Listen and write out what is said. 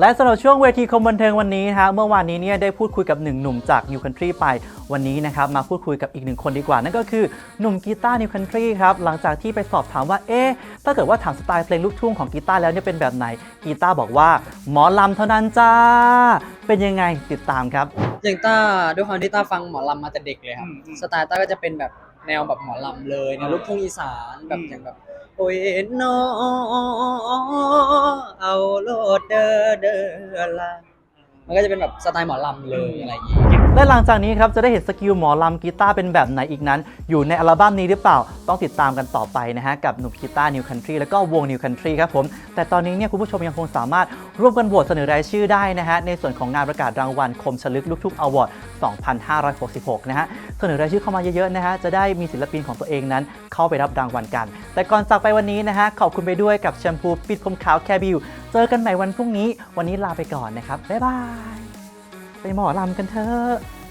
และสำหรับช่วงเวทีคมบันเทิงวันนี้นะฮะเมื่อวานนี้เนี่ยได้พูดคุยกับหนึ่งหนุ่มจาก New Country ไปวันนี้นะครับมาพูดคุยกับอีกหนึ่งคนดีกว่า นั่นก็คือหนุ่มกีตาร์ New Country ครับหลังจากที่ไปสอบถามว่าเอ๊ะถ้าเกิดว่าถามสไตล์เพลงลูกทุ่งของกีตาร์แล้วเนี่ยเป็นแบบไหนกีตาร์บอกว่า หมอลำเท่านั้นจ้า เป็นยังไงติดตามครับอย่างต้าด้วยความที่ต้าฟังหมอลำมาแต่เด็กเลยครับอืมอืมสไตล์ต้าก็จะเป็นแบบแนวแบบหมอลำเลยแนวลูกทุ่งอีสานแบบอืมอย่างแบบโอ้ยน้อเอาโลด เดอเดอละมันก็จะเป็นแบบสไตล์หมอลำเลยอะไรอย่างงี้ และหลังจากนี้ครับ จะได้เห็นสกิลหมอลำกีตาร์เป็นแบบไหนอีกนั้น อยู่ในอัลบั้มนี้หรือเปล่า ต้องติดตามกันต่อไปนะฮะ กับหนุ่มกีตาร์ New Country แล้วก็วง New Country ครับผม แต่ตอนนี้เนี่ยคุณผู้ชมยังคงสามารถร่วมกันโหวตเสนอรายชื่อได้นะฮะ ในส่วนของงานประกาศรางวัลคมชลึกลูกทุ่งอวอร์ด2566 นะฮะเสนอรายชื่อเข้ามาเยอะๆนะฮะจะได้มีศิลปินของตัวเองนั้น เข้าไปรับรางวัลกัน แต่ก่อนจากไปวันนี้นะฮะขอบคุณไปด้วยกับแชมพูปิดผมขาวแคบิวเจอกันใหม่วันพรุ่งนี้ วันนี้ลาไปก่อนนะครับบ๊ายบายไปหมอลำกันเถอะ